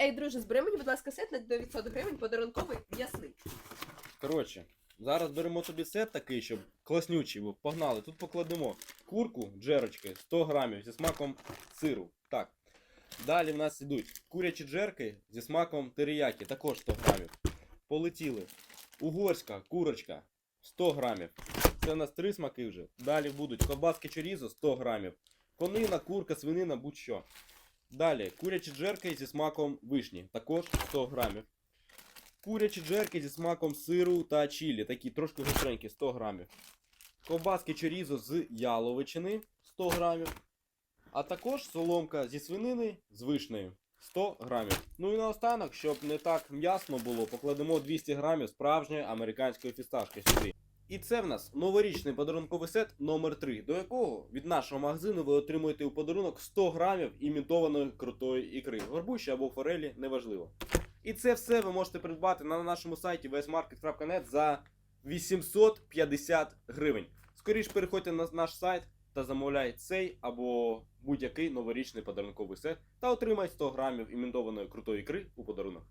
Ей, друже, збери мені, будь ласка, сет на 900 гривень подарунковий м'ясний. Коротше, зараз беремо тобі сет такий, щоб класнючий був. Погнали. Тут покладемо курку, джерочки, 100 грамів зі смаком сиру. Так. Далі в нас йдуть курячі джерки зі смаком теріякі, також 100 грамів. Полетіли. Угорська курочка 100 грамів. Це у нас три смаки вже. Далі будуть ковбаски чорізо 100 грамів. Конина, курка, свинина, будь-що. Далі курячі джерки зі смаком вишні, також 100 грамів. Курячі джерки зі смаком сиру та чілі, такі трошки гостренькі, 100 грамів. Ковбаски чорізо з яловичини 100 грамів. А також соломка зі свинини з вишнею 100 грамів. Ну і наостанок, щоб не так м'ясно було, покладемо 200 грамів справжньої американської фісташки сюди. І це в нас новорічний подарунковий сет номер 3 до якого від нашого магазину ви отримуєте у подарунок 100 грамів імітованої крутої ікри. Горбущі або форелі, неважливо. І це все ви можете придбати на нашому сайті vsmarket.net за 850 гривень. Скоріше переходьте на наш сайт та замовляй цей або будь-який новорічний подарунковий сет та отримай 100 грамів імітованої крутої ікри у подарунок.